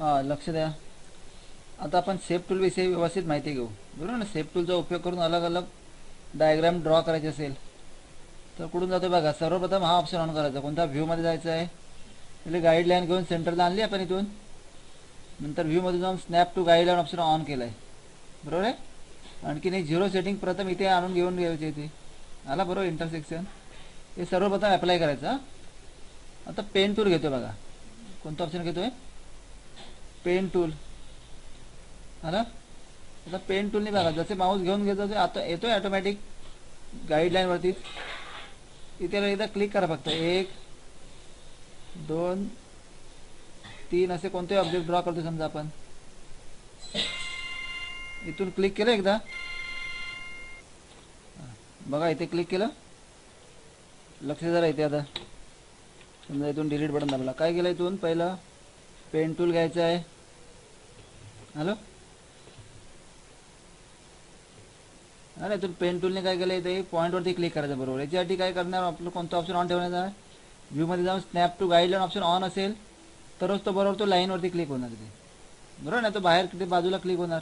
हां लक्ष द्या. आता आपण सेफ टूलविषयी व्यवस्थित माहिती घेऊ. बरोबर ना? सेफ टूलचा उपयोग करून अलग अलग डायग्राम ड्रॉ करायचे असेल तर कुठून जातो बघा. सर्वप्रथम हा ऑप्शन ऑन करायचा. कोणत्या व्ह्यूमध्ये जायचं आहे. म्हणजे गाईडलाईन घेऊन सेंटरला आणली आपण इथून. नंतर व्ह्यूमध्ये जाऊन snap to guideline option on केलं आहे बरोबर आहे? आणखीन एक झिरो सेटिंग प्रथम इथे आणून घेऊन घ्यायची इथे. आला बरोबर इंटरसेक्शन हे सर्वप्रथम अप्लाय करायचं आता पेन टूल घेतो बघा. कोणतं ऑप्शन घेतो आहे पेन टूल. आला आता पेन टूलने बघा जसे माऊस घेऊन घेतो ते आता येतोय ऑटोमॅटिक गाईडलाईनवरती इथे एकदा क्लिक करा फक्त. एक दोन तीन असे कोणते ऑब्जेक्ट ड्रॉ करतो समजा आपण. इथून क्लिक केलं एकदा. बघा इथे क्लिक केलं. लक्ष जरा इथे आता. समजा इथून डिलीट बटन दाबला. काय केलं इथून? पहिलं पेन टूल घ्यायचं आहे. हॅलो? अरे तू पेन टूलने काय केलं इथे पॉईंटवरती क्लिक करायचं बरोबर. याच्यासाठी काय करणार? आपलं कोणतं ऑप्शन ऑन ठेवण्याचं आहे? व्ह्यूमध्ये जाऊन snap to guideline option on असेल तरच तो बरोबर तो लाईनवरती क्लिक होणार इथे बरोबर ना? तो बाहेर तिथे बाजूला क्लिक होणार.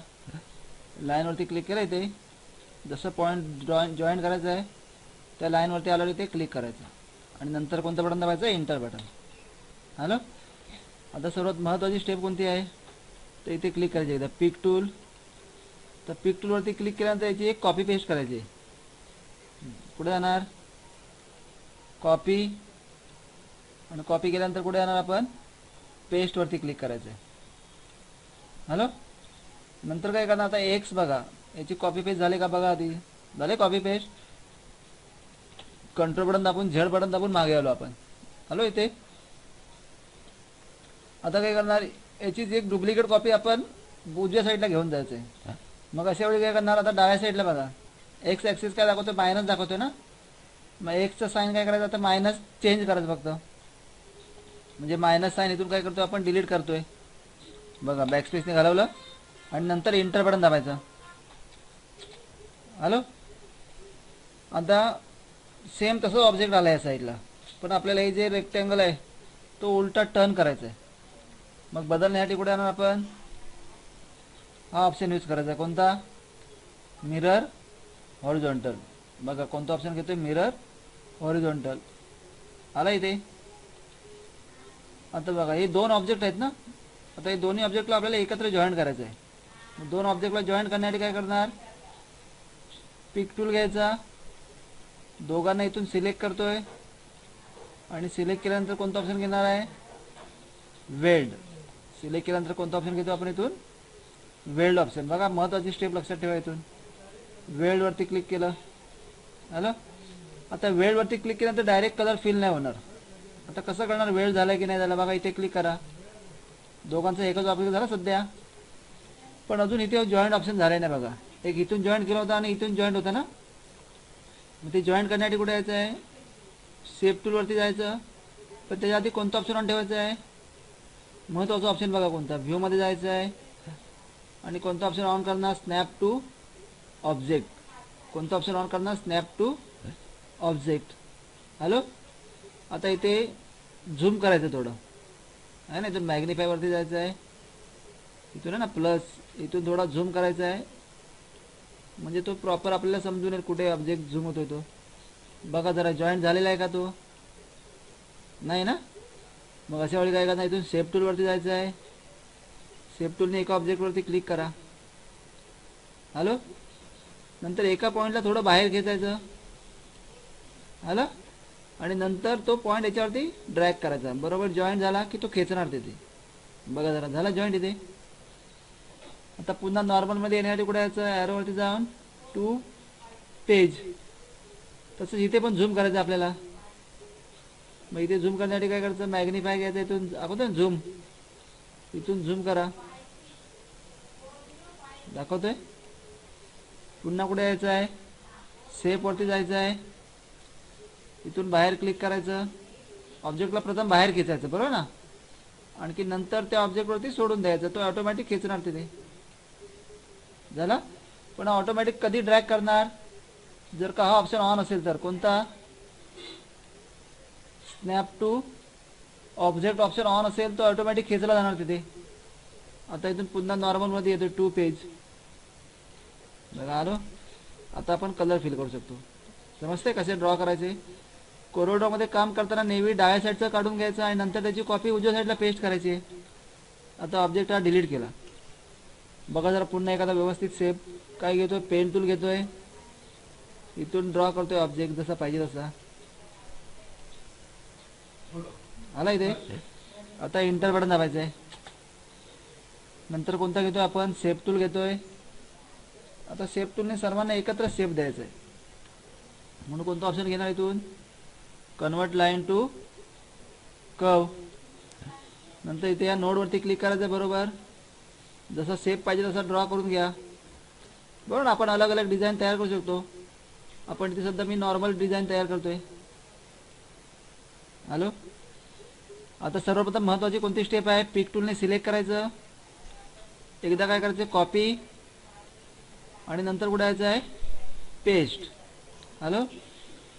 लाईनवरती क्लिक केलं इथे जसं पॉईंट जॉईन जॉईन करायचं आहे त्या लाईनवरती आल्यावर इथे क्लिक करायचं. आणि नंतर कोणतं बटन दाबायचं? Enter button hello? आता सर्वात महत्त्वाची स्टेप कोणती आहे? तर इथे क्लिक करायची एकदा. पिक टूल तर पिक टूलवरती क्लिक केल्यानंतर याची एक कॉपी पेस्ट करायची. कुठे जाणार? कॉपी आणि कॉपी केल्यानंतर कुठे जाणार आपण? पेस्टवरती क्लिक करायचं आहे हॅलो नंतर काय करणार? आता एक्स बघा. याची कॉपी पेस्ट झाली का बघा आधी? झाले कॉपी पेस्ट कंट्रोल बटन दाबून झेड बटन दाबून मागे आलो आपण. हॅलो इथे? आता काय करणार याचीच एक डुप्लिकेट कॉपी आपण उजव्या साईडला घेऊन जायचं आहे मग अशा वेळी काय करणार आता डाव्या साईडला बघा. एक्स ॲक्सिस काय दाखवतो मायनस दाखवतोय ना? मग एक्सचं साईन काय करायचं? आता मायनस चेंज करायचं फक्त. म्हणजे मायनस साईन इथून काय करतोय आपण? डिलीट करतोय. बघा बॅकस्पेसने घालवलं. आणि नंतर इंटर बटन दाबायचं. हॅलो आता सेम तसं ऑब्जेक्ट आला या साईडला पण आपल्याला हे जे रेक्टँगल आहे तो उलटा टर्न करायचा आहे मग बदलण्यासाठी कुठे आणणार आपण? हा ऑप्शन यूज करायचा. कोणता? मिरर हॉरिझॉन्टल बघा कोणता ऑप्शन घेतोय? मिरर हॉरिझॉन्टल आला इथे? आता बघा हे दोन ऑब्जेक्ट आहेत ना? आता हे दोन्ही ऑब्जेक्टला आपल्याला एकत्र जॉईन करायचं आहे. मग दोन ऑब्जेक्टला जॉईन करण्यासाठी काय करणार? पिक टूल घ्यायचा. दोघांना इथून सिलेक्ट करतोय. आणि सिलेक्ट केल्यानंतर कोणतं ऑप्शन घेणार आहे? वेल्ड सिलेक्ट केल्यानंतर कोणतं ऑप्शन घेतो आपण इथून? वेल्ड ऑप्शन बघा महत्त्वाची स्टेप लक्षात ठेवा इथून. वेल्डवरती क्लिक केलं. हॅलो आता वेल्डवरती क्लिक केल्यानंतर डायरेक्ट कलर फिल नाही होणार. आता कसं करणार? वेळ झाला की नाही झाला? बघा इथे क्लिक करा. दोघांचा एकच ऑप्शन झाला सध्या. पण अजून इथे जॉईंट ऑप्शन झाले नाही बघा. एक इथून जॉईंट केला होता आणि इथून जॉईंट होतं ना? मग ते जॉईंट करण्यासाठी कुठे यायचं आहे सेफ टूलवरती जायचं. पण त्याच्या आधी कोणतं ऑप्शन ऑन ठेवायचं आहे महत्त्वाचा ऑप्शन बघा कोणता. व्ह्यूमध्ये जायचं आहे. आणि कोणतं ऑप्शन ऑन करणार? स्नॅप टू ऑब्जेक्ट कोणतं ऑप्शन ऑन करणार? स्नॅप टू ऑब्जेक्ट हॅलो आता इथे झूम करायचं थोडं. आहे ना इथून मॅग्निफायवरती जायचं आहे. इथून आहे ना प्लस इथून थोडा झूम करायचा आहे. म्हणजे तो प्रॉपर आपल्याला समजून येईल कुठे ऑब्जेक्ट झूम होतोय तो. बघा जरा जॉईंट झालेला आहे का तो? नाही ना? मग अशा वेळी काय करणार? इथून सेफ टूलवरती जायचं आहे. सेफ टूलने एका ऑब्जेक्टवरती क्लिक करा. हॅलो नंतर एका पॉईंटला थोडं बाहेर खेचायचं हॅलो आणि नंतर तो पॉईंट याच्यावरती ड्रॅग करायचा. बरोबर जॉईंट झाला की तो खेचणार तिथे. बघा जरा झाला जॉईंट इथे आता पुन्हा नॉर्मलमध्ये येण्यासाठी कुठे यायचं ॲरोवरती जाऊन टू पेज तसंच इथे पण झूम करायचं आपल्याला. मग इथे झूम करण्यासाठी काय करायचं? मॅग्निफाय घ्यायचं इथून दाखवतो ना झूम? इथून झूम करा. दाखवतोय? पुन्हा कुठे यायचं आहे? सेफवरती जायचं आहे. इथून बाहेर क्लिक करायचं. ऑब्जेक्टला प्रथम बाहेर खेचायचं बरोबर ना? आणखी नंतर त्या ऑब्जेक्टवरती सोडून द्यायचं. तो ऑटोमॅटिक खेचणार तिथे. झाला? पण ऑटोमॅटिक कधी ड्रॅग करणार? जर का हा ऑप्शन ऑन असेल तर. कोणता? Snap to object option on असेल तो ऑटोमॅटिक खेचला जाणार तिथे. आता इथून पुन्हा नॉर्मलमध्ये येतो टू पेज बघा आलो. आता आपण कलर फिल करू शकतो. समजते कसे ड्रॉ करायचे? कोरोड्रॉमध्ये काम करताना नेहमी डाव्या साईडचं काढून घ्यायचं आणि नंतर त्याची कॉपी उजव्या साईडला पेस्ट करायची. आहे आता ऑब्जेक्ट हा डिलीट केला. बघा जरा पुन्हा एखादा व्यवस्थित सेप काय घेतोय? पेन टूल घेतोय. इथून ड्रॉ करतोय ऑब्जेक्ट जसा पाहिजे तसा. आला इथे आता इंटर बटन दाबायचं आहे नंतर कोणता घेतोय आपण? सेफ टूल घेतोय. आता सेफ टूलने सर्वांना एकत्र सेफ द्यायचं आहे म्हणून कोणतं ऑप्शन घेणार इथून? कन्वर्ट लाईन टू कव नंतर इथे या नोडवरती क्लिक करायचं आहे बरोबर. जसा सेफ पाहिजे तसा ड्रॉ करून घ्या. बरोबर आपण अलग अलग डिझाईन तयार करू शकतो. आपण इथे सध्या मी नॉर्मल डिझाईन तयार करतोय. हॅलो आता सर्वप्रथम महत्त्वाची कोणती स्टेप आहे? पिक टूलने सिलेक्ट करायचं. एकदा काय करायचं? कॉपी आणि नंतर कुठे यायचं आहे? पेस्ट हॅलो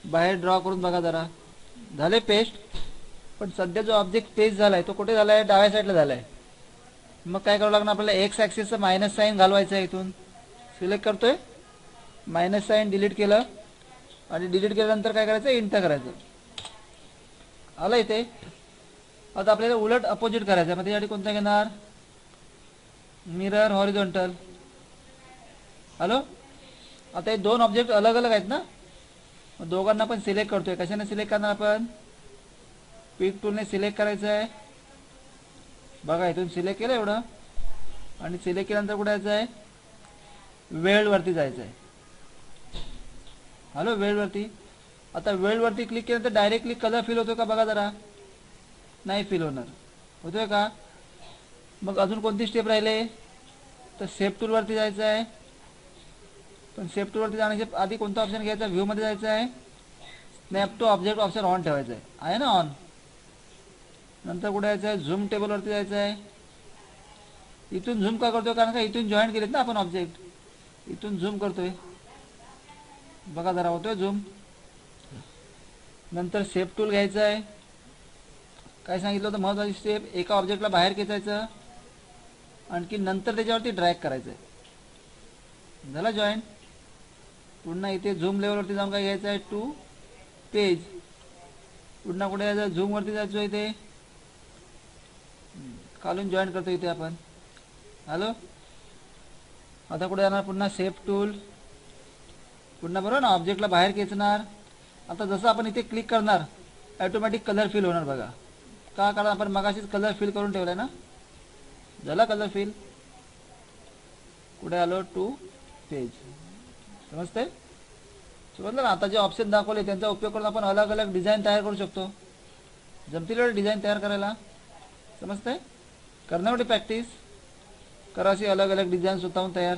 बाहेर ड्रॉ करून बघा जरा. झाले पेस्ट पण सध्या जो ऑब्जेक्ट पेस्ट झाला आहे तो कुठे झाला आहे डाव्या साईडला झाला आहे मग काय करावं लागणार आपल्याला? एक्स ॲक्सिसचं मायनस साईन घालवायचं आहे इथून. सिलेक्ट करतोय. मायनस साईन डिलीट केलं. आणि डिलीट केल्यानंतर काय करायचं? इंटर करायचं. आलं इथे आता आपल्याला उलट अपोजिट करायचं आहे. मग त्यासाठी कोणता घेणार? मिरर हॉरिझॉन्टल हॅलो आता हे दोन ऑब्जेक्ट अलग अलग आहेत ना? दोघांना पण सिलेक्ट करतोय. कशाने सिलेक्ट करणार आपण? पिक टूलने सिलेक्ट करायचं आहे. बघा इथून सिलेक्ट केलं एवढं. आणि सिलेक्ट केल्यानंतर कुठे जायचं आहे? वेळवरती जायचं आहे. हॅलो वेळवरती. आता वेळवरती क्लिक केल्यानंतर डायरेक्टली कलर फिल होतो का? बघा जरा. नाही फील होणार. होतोय का? मग अजून कोणती स्टेप राहिले? तर सेफ टूलवरती जायचं आहे. पण सेफ टूलवरती जाण्याच्या आधी कोणता ऑप्शन घ्यायचा? व्ह्यूमध्ये जायचं आहे. Snap to object option on ठेवायचं आहे. आहे ना ऑन नंतर कुठे जायचं आहे? झूम टेबलवरती जायचं आहे. इथून झूम का करतोय? कारण का इथून जॉईन केलेत ना आपण ऑब्जेक्ट इथून झूम करतोय. बघा जरा होतोय झूम नंतर सेफ टूल घ्यायचं आहे. काय सांगितलं होतं? महत्त्वाची स्टेप एका ऑब्जेक्टला बाहेर खेचायचं आणखी नंतर त्याच्यावरती ड्रॅग करायचं आहे झाला जॉईन पुन्हा इथे झूम लेवलवरती जाऊन काय घ्यायचं आहे टू पेज पुन्हा कुठे जायचं? झूमवरती जायचो इथे. खालून जॉईन करतो इथे आपण. हॅलो? आता कुठे जाणार? पुन्हा सेफ टूल पुन्हा बरोबर ना ऑब्जेक्टला बाहेर खेचणार. आता जसं आपण इथे क्लिक करणार ॲटोमॅटिक कलर फिल होणार बघा. का कारण आपण मगाशीच कलर फिल करून ठेवलाय ना? झाला कलर फिल कुठे आलो? टू पेज समजते समजलं ना? आता जे ऑप्शन दाखवले त्यांचा उपयोग करून आपण अलग अलग डिझाईन तयार करू शकतो. जमतील डिझाईन तयार करायला. समजते करण्यासाठी प्रॅक्टिस करा अशी अलग अलग डिझाईन स्वतःहून तयार.